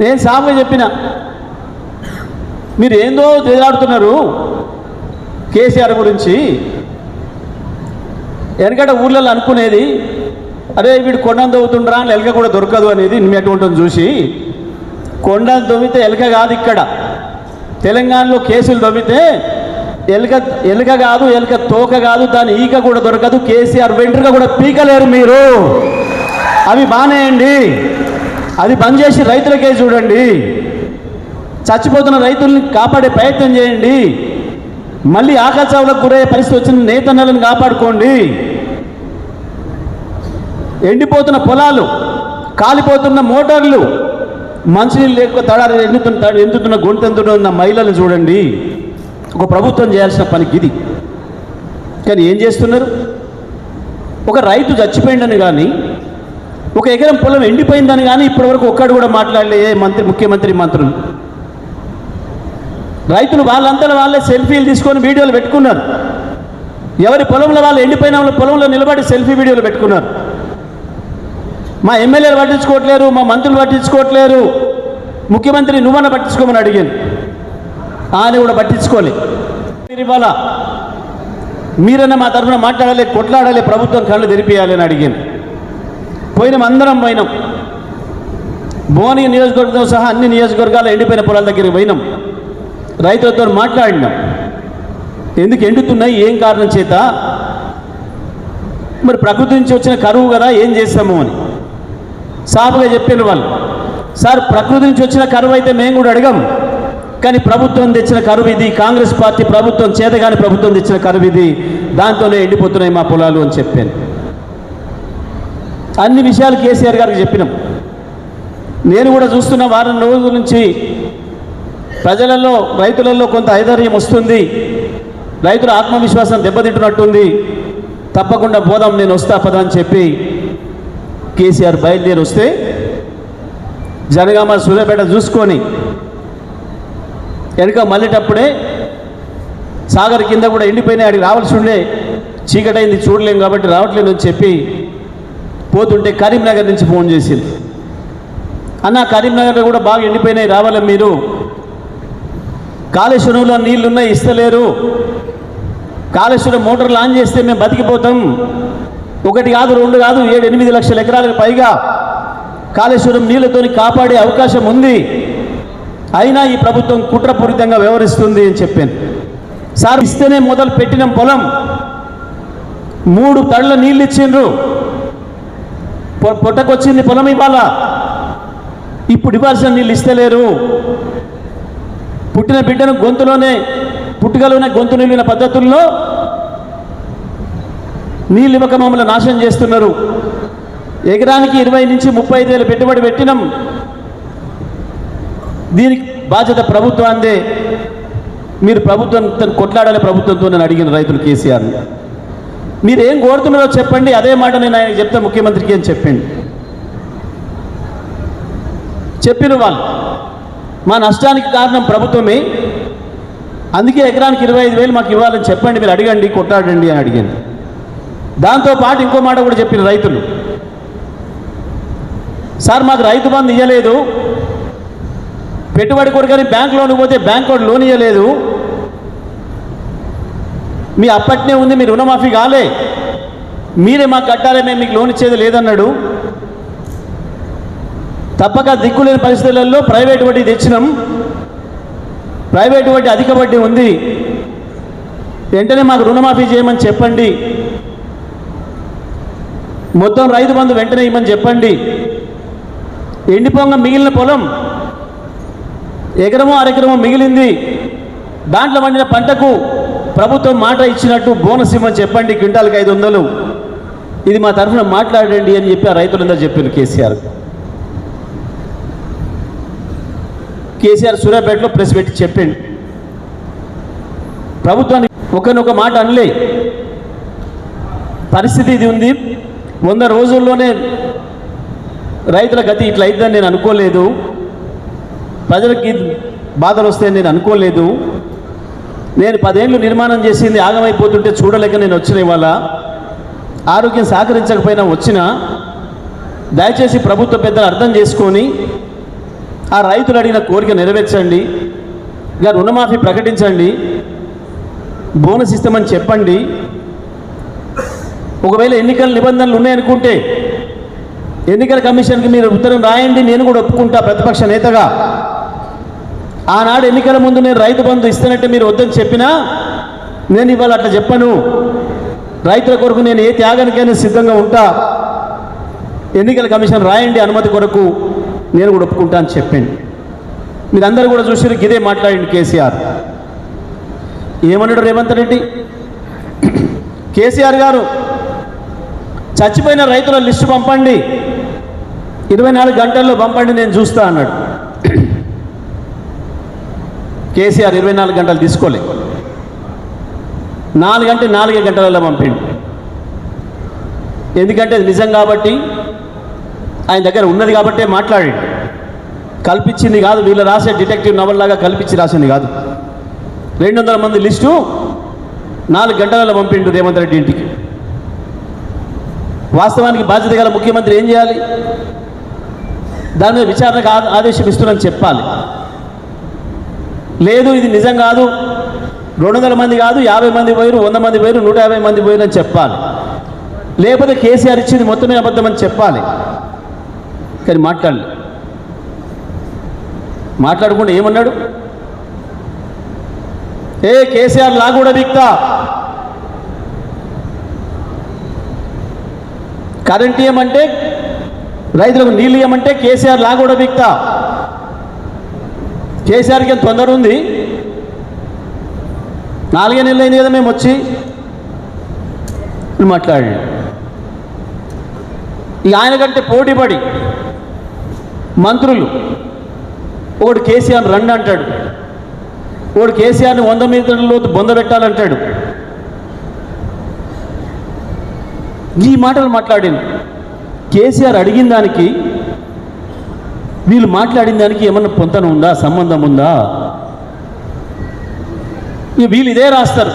నేను సామె చెప్పిన. మీరు ఏందో తేలాడుతున్నారు కేసీఆర్ గురించి. వెనకట ఊర్లలో అనుకునేది అరే వీడు కొండను తవ్వుతుండ్రా అని ఎలక కూడా దొరకదు అనేది మీ చూసి. కొండను తవ్వితే ఎలక కాదు ఇక్కడ. తెలంగాణలో కేసులు తవ్వితే ఎలుక ఎలుక కాదు ఎలుక తోక కాదు దాని ఈక కూడా దొరకదు. కేసీఆర్ వెంట్రుక కూడా పీకలేరు మీరు. అవి బానేయండి అది బంద్ చేసి రైతులకే చూడండి. చచ్చిపోతున్న రైతుల్ని కాపాడే ప్రయత్నం చేయండి. మళ్ళీ ఆకలి గురయ్యే పరిస్థితి వచ్చిన నేతన్నలను కాపాడుకోండి. ఎండిపోతున్న పొలాలు కాలిపోతున్న మోటార్లు మంచినీళ్ళు లేక తడారు ఎండుతున్న ఎండుతున్న గొంతెందులో ఉన్న మహిళలు చూడండి. ఒక ప్రభుత్వం చేయాల్సిన పనికి ఇది కానీ ఏం చేస్తున్నారు? ఒక రైతు చచ్చిపోయిండని కానీ ఒక ఎకరం పొలం ఎండిపోయిందని కానీ ఇప్పటివరకు ఒక్కడు కూడా మాట్లాడలే ఏ మంత్రి ముఖ్యమంత్రి మంత్రులు. రైతులు వాళ్ళంతా వాళ్ళే సెల్ఫీలు తీసుకొని వీడియోలు పెట్టుకున్నారు. ఎవరి పొలంలో వాళ్ళు ఎండిపోయిన వాళ్ళు పొలంలో నిలబడి సెల్ఫీ వీడియోలు పెట్టుకున్నారు. మా ఎమ్మెల్యేలు పట్టించుకోవట్లేరు మా మంత్రులు పట్టించుకోవట్లేరు. ముఖ్యమంత్రి నువ్వన్న పట్టించుకోమని అడిగాను. ఆయన కూడా పట్టించుకోలే. మీరు ఇవాళ మీరన్నా మా తరఫున మాట్లాడాలి కొట్లాడాలి ప్రభుత్వం కళ్ళు తెరిపియాలి అని అడిగాను. పోయినాం అందరం పోయినాం. భువని నియోజకవర్గం సహా అన్ని నియోజకవర్గాలు ఎండిపోయిన పొలాల దగ్గరికి పోయినాం. రైతులతో మాట్లాడినాం. ఎందుకు ఎండుతున్నాయి ఏం కారణం చేత? మరి ప్రకృతి నుంచి వచ్చిన కరువు కదా ఏం చేస్తాము అని. సాపుగా చెప్పిన వాళ్ళు. సార్ ప్రకృతి నుంచి వచ్చిన కరువు అయితే మేము కూడా అడగం. కానీ ప్రభుత్వం తెచ్చిన కరువు ఇది కాంగ్రెస్ పార్టీ ప్రభుత్వం చేతగాని ప్రభుత్వం తెచ్చిన కరువు ఇది దాంతోనే ఎండిపోతున్నాయి మా పొలాలు అని చెప్పాను. అన్ని విషయాలు కేసీఆర్ గారికి చెప్పినాం. నేను కూడా చూస్తున్న వారం రోజుల నుంచి ప్రజలలో రైతులలో కొంత ఐదర్యం వస్తుంది. రైతుల ఆత్మవిశ్వాసం దెబ్బతింటున్నట్టుంది. తప్పకుండా పోదాం నేను వస్తా పదా అని చెప్పి కేసీఆర్ బయలుదేరి వస్తే జనగామ సూర్యాపేట చూసుకొని వెనుక మళ్ళేటప్పుడే సాగర్ కింద కూడా ఎండిపోయినాయి. అడిగి రావాల్సి ఉండే చీకటైంది చూడలేము కాబట్టి రావట్లేదు అని చెప్పి పోతుంటే కరీంనగర్ నుంచి ఫోన్ చేసింది. అన్న కరీంనగర్లో కూడా బాగా ఎండిపోయినాయి రావాలి మీరు? కాళేశ్వరంలో నీళ్ళున్నాయి ఇస్తలేరు. కాళేశ్వరం మోటార్లు ఆన్ చేస్తే మేము బతికిపోతాం. ఒకటి కాదు రెండు కాదు ఏడు ఎనిమిది లక్షల ఎకరాలకు పైగా కాళేశ్వరం నీళ్ళతో కాపాడే అవకాశం ఉంది. అయినా ఈ ప్రభుత్వం కుట్రపూరితంగా వ్యవహరిస్తుంది అని చెప్పాను. సార్ ఇస్తేనే మొదలు పెట్టిన పొలం. మూడు తళ్ళ నీళ్ళు ఇచ్చిండ్రు. పొట్టకొచ్చింది పొలం ఇవాళ ఇప్పుడు ఇవ్వాల్సిన నీళ్ళు ఇస్తలేరు పుట్టిన బిడ్డను గొంతులోనే పుట్టుకలోనే గొంతు నిలిన పద్ధతుల్లో నీళ్ళు ఇవ్వక మమ్మల్ని నాశనం చేస్తున్నారు. ఎకరానికి ఇరవై నుంచి ముప్పై ఐదు వేలు పెట్టుబడి పెట్టినాం. దీనికి బాధ్యత ప్రభుత్వాందే మీరు ప్రభుత్వం కొట్లాడాలి ప్రభుత్వంతో నేను అడిగిన రైతులు కేసీఆర్ని మీరు ఏం కోరుతున్నారో చెప్పండి. అదే మాట నేను ఆయన చెప్తా ముఖ్యమంత్రికి అని చెప్పండి. చెప్పిన వాళ్ళు మా నష్టానికి కారణం ప్రభుత్వమే. అందుకే ఎకరానికి ఇరవై ఐదు వేలు మాకు ఇవ్వాలని చెప్పండి మీరు అడగండి కొట్లాడండి అని అడిగాను. దాంతో పాటు ఇంకో మాట కూడా చెప్పిన రైతులు. సార్ మాకు రైతు బంధు ఇవ్వలేదు పెట్టుబడి కొరకని బ్యాంక్ లోన్ పోతే బ్యాంక్ వాడు లోన్ ఇవ్వలేదు మీ అప్పట్నే ఉంది మీ రుణమాఫీ కాలే. మీరే మాకు కట్టాలి మేము మీకు లోన్ ఇచ్చేది లేదన్నాడు. తప్పక దిక్కులేని పరిస్థితులలో ప్రైవేట్ వడ్డీ తెచ్చినాం. ప్రైవేట్ వడ్డీ అధిక వడ్డీ ఉంది. వెంటనే మాకు రుణమాఫీ చేయమని చెప్పండి. మొత్తం రైతు బంధు వెంటనే ఇవ్వమని చెప్పండి. ఎండిపోంగ మిగిలిన పొలం ఎకరమో అరెకరమో మిగిలింది. దాంట్లో పండిన పంటకు ప్రభుత్వం మాట ఇచ్చినట్టు బోనస్ ఇవ్వమని చెప్పండి క్వింటాల్కి ఐదు వందలు. ఇది మా తరఫున మాట్లాడండి అని చెప్పి ఆ రైతులందరూ చెప్పారు కేసీఆర్. కేసీఆర్ సూర్యాపేటలో ప్రెస్ పెట్టి చెప్పండి. ప్రభుత్వానికి ఒకనొక మాట అనలే. పరిస్థితి ఇది ఉంది. వంద రోజుల్లోనే రైతుల గతి ఇట్లా అయిద్దని నేను అనుకోలేదు. ప్రజలకి బాధలు వస్తాయని నేను అనుకోలేదు. నేను పదేళ్ళు నిర్మాణం చేసింది ఆగమైపోతుంటే చూడలేక నేను వచ్చిన ఇవాళ. ఆరోగ్యం సహకరించకపోయినా వచ్చిన దయచేసి ప్రభుత్వ పెద్దలు అర్థం చేసుకొని ఆ రైతులు అడిగిన కోరిక నెరవేర్చండి. ఇక రుణమాఫీ ప్రకటించండి. బోనస్ ఇస్తామని చెప్పండి. ఒకవేళ ఎన్నికల నిబంధనలు ఉన్నాయనుకుంటే ఎన్నికల కమిషన్కి మీరు ఉత్తరం రాయండి. నేను కూడా ఒప్పుకుంటా ప్రతిపక్ష నేతగా. ఆనాడు ఎన్నికల ముందు నేను రైతు బంధు ఇస్తానంటే మీరు వద్దని చెప్పినా నేను ఇవాళ అట్లా చెప్పను. రైతుల కొరకు నేను ఏ త్యాగానికైనా సిద్ధంగా ఉంటా. ఎన్నికల కమిషన్ రాయండి అనుమతి కొరకు నేను కూడా ఒప్పుకుంటా అని చెప్పాను. మీరందరూ కూడా చూసారు ఇదే మాట్లాడండి కేసీఆర్. ఏమన్నాడు రేవంత్ రెడ్డి? కేసీఆర్ గారు చచ్చిపోయిన రైతుల లిస్టు పంపండి. ఇరవై నాలుగు గంటల్లో పంపండి నేను చూస్తా అన్నాడు. కేసీఆర్ ఇరవై నాలుగు గంటలు తీసుకోలే. నాలుగు అంటే నాలుగే గంటలలో పంపిండు. ఎందుకంటే అది నిజం కాబట్టి ఆయన దగ్గర ఉన్నది కాబట్టే మాట్లాడి కల్పించింది కాదు వీళ్ళు రాసే డిటెక్టివ్ నవల్ లాగా కల్పించి రాసింది కాదు. రెండు వందల మంది లిస్టు నాలుగు గంటలలో పంపిండు రేవంత్ రెడ్డి ఇంటికి. వాస్తవానికి బాధ్యత గల ముఖ్యమంత్రి ఏం చేయాలి? దాని మీద విచారణకు ఆదేశం ఇస్తున్నాను చెప్పాలి. లేదు ఇది నిజం కాదు. రెండు వందల మంది కాదు యాభై మంది పోయారు వంద మంది పోయారు నూట యాభై మంది పోయారు అని చెప్పాలి. లేకపోతే కేసీఆర్ ఇచ్చింది మొత్తమే అబద్ధం అని చెప్పాలి. కానీ మాట్లాడలే. మాట్లాడకుండా ఏమన్నాడు? ఏ కేసీఆర్ లా కూడా బిక్తా కరెంట్ ఇవ్వమంటే రైతులకు నీళ్ళు ఇవ్వమంటే కేసీఆర్ లా కూడా బిక్తా కేసీఆర్కి ఎంత తొందర ఉంది? నాలుగే నెలలు అయింది కదా మేము వచ్చి. మాట్లాడి. ఈ ఆయన కంటే పోటీపడి మంత్రులు. ఒకడు కేసీఆర్ రండి అంటాడు. ఒకడు కేసీఆర్ని వంద మీటర్ల లోతు బొంద పెట్టాలంటాడు. ఈ మాటలు మాట్లాడింది. కేసీఆర్ అడిగిన దానికి వీళ్ళు మాట్లాడిన దానికి ఏమన్నా పొంతన ఉందా సంబంధం ఉందా? వీళ్ళు ఇదే రాస్తారు.